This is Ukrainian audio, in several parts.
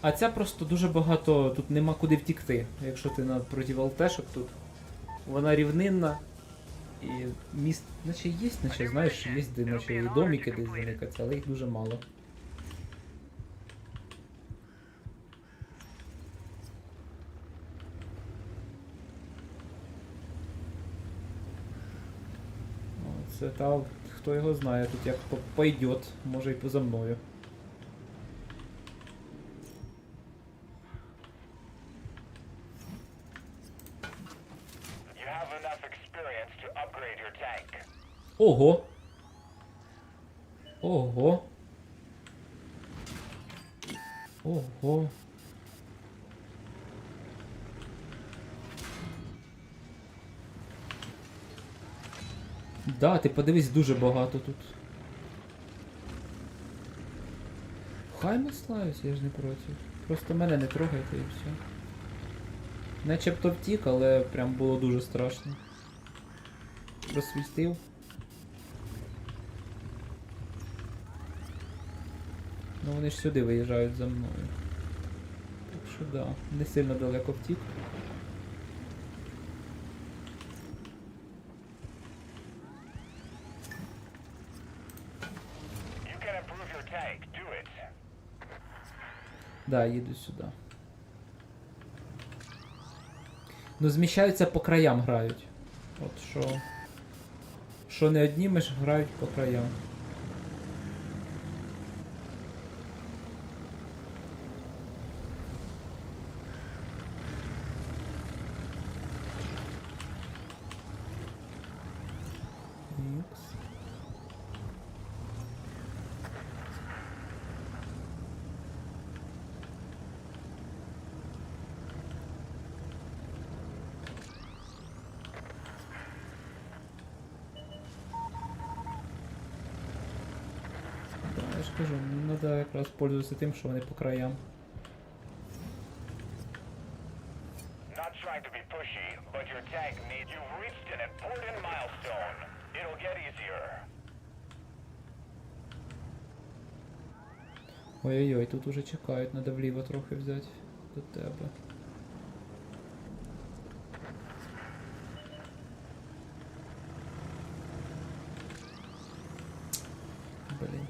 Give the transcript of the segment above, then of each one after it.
А ця просто дуже багато, тут нема куди втікти. Якщо ти проти алтешок тут. Вона рівнинна. І міст, наче є, наче знаєш, є де наче і домики десь заникаться, але їх дуже мало. Це та, хто його знає, тут як пойдет, може і поза мною. Ого! Ого! Ого! Да, ти подивись дуже багато тут. Хай славиться, я ж не проти. Просто мене не трогайте і все. Начебто втік, але прям було дуже страшно. Просвістив. Ну вони ж сюди виїжджають за мною. Так що да, не сильно далеко втік. Да, їду сюди. Ну, зміщаються по краям грають. От що. Що не одні ми ж грають по краям. Ікс. Да, я ж кажу, ну треба якраз пользуватися тим, що вони по краям. Not trying to be pushy, but your tank needs. You've reached an important milestone. It'll get easier. Ой-ой-ой, тут уже чекають, треба вліво трохи взяти до тебе. Блін.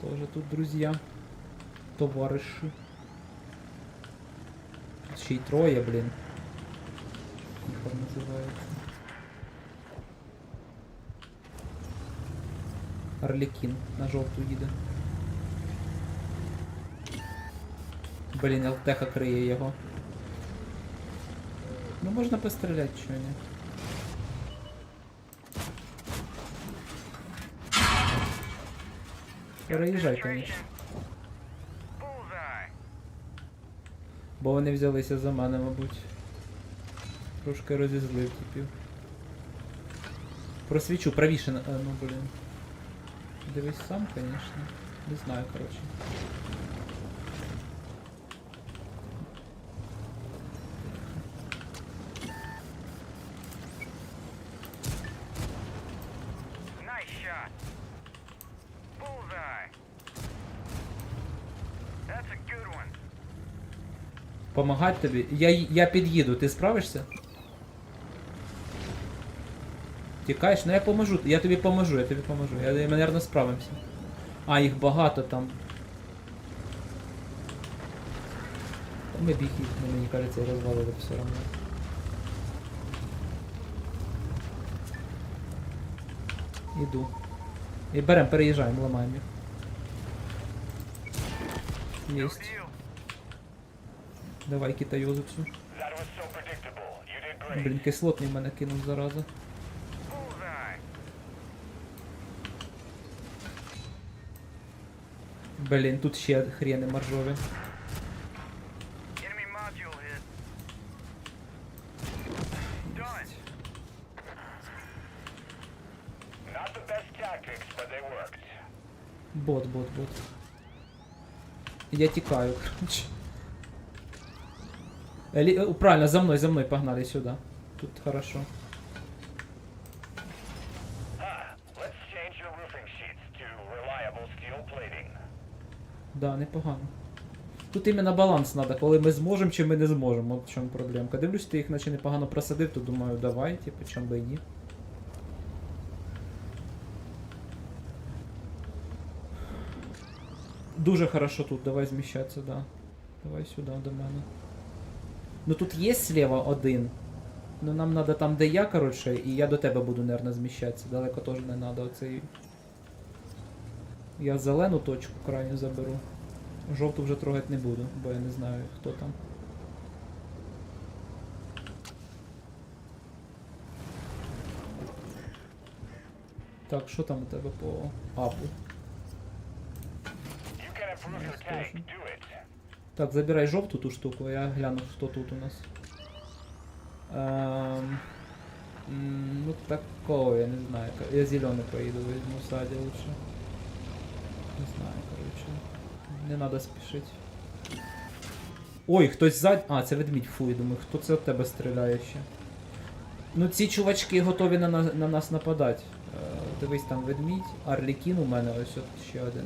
Тоже тут друзья. Товариші. Тут Ще й троє, блін. Як там називається? Арлекін на жовту їде. Блін, ЛТХ криє його. Ну можна постріляти, чого ні. Переїжджай, конечно. Бо вони взялися за мене, мабуть. Трошки розізлив типів. Просвічу, правіше, на- е, ну блін. Дивись сам, конечно. Не знаю, короче. Помагать тобі? Я, я під'їду, ти справишся? Тікаєш? Ну я поможу, я тобі поможу, я тобі поможу. Я, ми, наверное, справимося. А, їх багато там. Ми б їх, мені кажеться, розвалили все одно. Іду. І берем, переїжджаємо, ламаємо їх. Єсть. Давай китайозу great. Блін, кислотний мене кинув зараза. Блін, тут ще хрени моржові. Бот, бот, бот. Я тікаю, короче. Елі... е, Правильно, за мною, за мною погнали сюди. Тут хорошо. Да, непогано. Тут іменно баланс треба, коли ми зможемо чи ми не зможемо. В чому проблемка. Дивлюсь, ти їх наче непогано просадив, то думаю, давай, типу, чому би і ні. Дуже хорошо тут, давай зміщатися, да. Давай сюди до мене. Ну тут є слева один. Ну нам треба там, де я, коротше, і я до тебе буду, наверное, зміщатися. Далеко теж не треба. Оцей. Я зелену точку крайню заберу. Жовту вже трогати не буду, бо я не знаю, хто там. Так, що там у тебе по апу? Так, забирай жовту ту штуку, я гляну, хто тут у нас. Ем, м, ну такого, я не знаю. Я зеленый поеду, возьму сади лучше. Не знаю, короче. Не надо спішити. Ой, хтось ззаді. А, це ведмідь, фу, я думаю, хто це от тебе стріляє ще. Ну ці чувачки готові на, на, на нас нападати. Е, дивись там ведмідь, Арлікін у мене ось от ще один.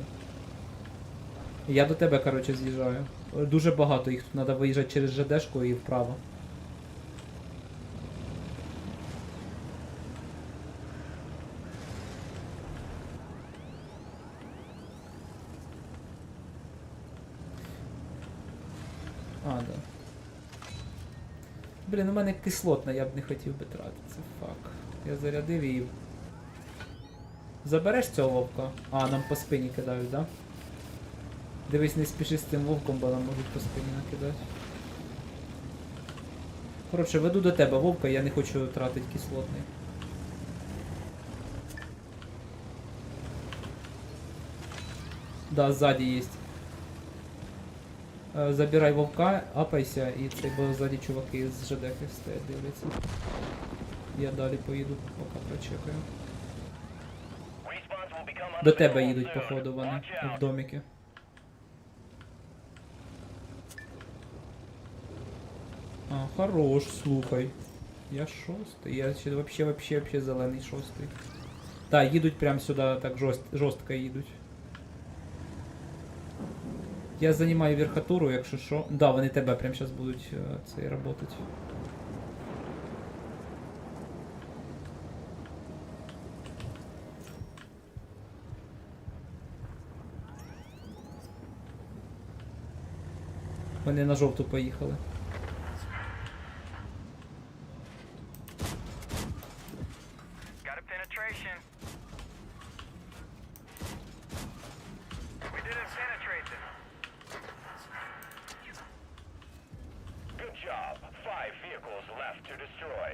Я до тебе, коротше, з'їжджаю. Дуже багато їх тут треба виїжджати через ЖДшку і вправо. А. Блін, у мене кислотна, я б не хотів би тратити. Фак. Я зарядив її. Забереш цього вовка? А, нам по спині кидають, да? Дивись, не спіши з цим вовком, бо нам можуть по спині накидати. Коротше, веду до тебе вовка, я не хочу тратити кислотний. Да, сзади есть. Е, Забирай вовка, апайся, і це бо ззаді чуваки з ЖДК стоять, дивляться. Я далі поїду, поки прочекаю. До тебе їдуть, походу, вони в доміки. А, хорош, слухай. Я шостий, я ще вообще, вообще, вообще зелений шостий. Так, їдуть прямо сюди, так жорст, жорстко їдуть. Я займаю верхотуру, якщо що. Да, вони тебе прямо зараз будуть е, цей работать. Вони на жовту поїхали. Penetration. We didn't penetrate them. Good job. Five vehicles left to destroy.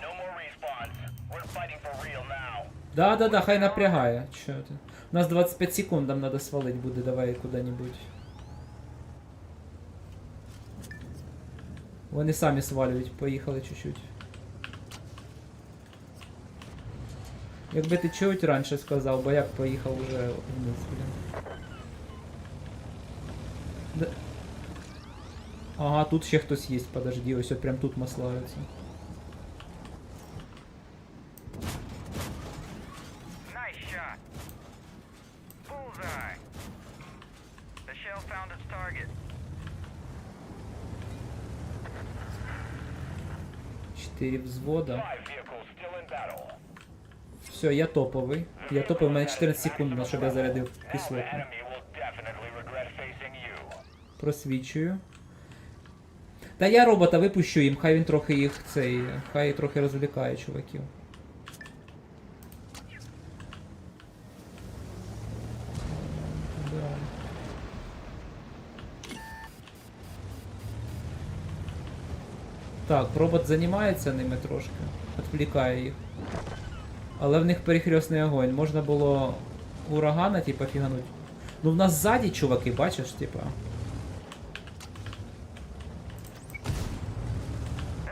No more respawns. We're fighting for real now. Да, да, да, хай напрягає. Чо ти? У нас 25 секунд, нам надо свалить буде, давай куди-нибудь. Вони самі свалюють, поїхали чуть-чуть. Якби ти чуть раніше сказав, бо як поїхав уже вниз, блін. Ага, тут ще хтось є, подожди, ось прям тут маслаються. Чотири взвода. Все, я топовий. Я топовий, у мене 14 секунд, щоб я зарядив кислотну. Просвічую. Та я робота випущу їм, хай він трохи їх цей. Хай трохи розвлікає чуваків. Да. Так, робот займається ними трошки. Відвлікає їх. Але в них перехресний огонь. Можна було урагана, типа, фігануть. Ну в нас ззаді, чуваки, бачиш, типа.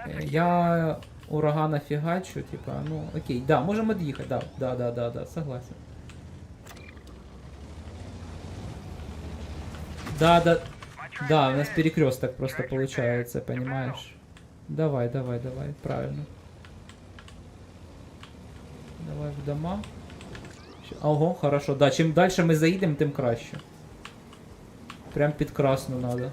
Е, Я урагана фігачу, типа, ну окей, да, можемо від'їхати, да, да, да, да, да, согласен. Да, да, да, у нас перекресток просто получается, понимаешь? Давай, давай, давай, правильно. Давай в дома. Ого, хорошо. Да, чим далі ми заїдемо, тим краще. Прям під красну надо.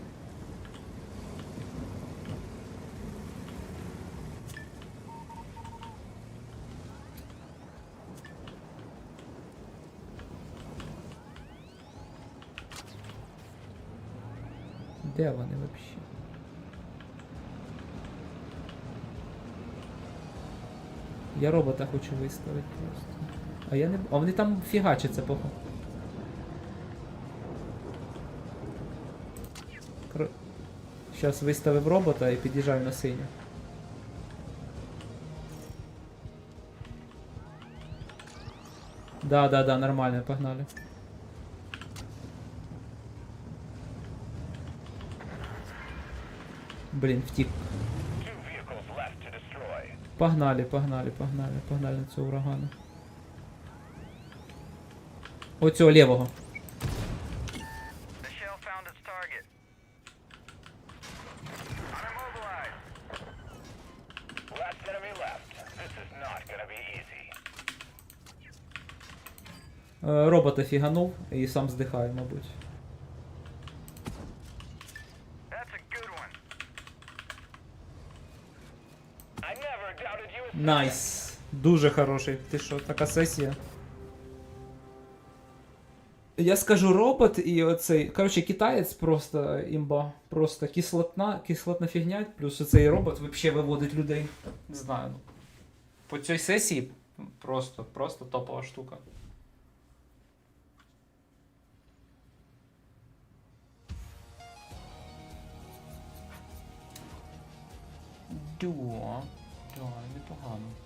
Де вони вообще? Я робота хочу виставити просто. А я не. А вони там фігачаться, похуй. Кр... Зараз виставив робота і під'їжджаю на синю. Да, да, да, нормально, погнали. Блін, втік. Two vehicles left to destroy. Погнали, погнали, погнали, погнали на цього урагану. Оцього лівого. Е, робота фіганув і сам здихає, мабуть. Найс. Дуже хороший. Ти що, така сесія? Я скажу робот і оцей. Коротше, китаєць просто імба. Просто кислотна, кислотна фігня, плюс оцей робот взагалі виводить людей. Не знаю. ну. По цій сесії просто, просто топова штука. Дуо. Да, непогано.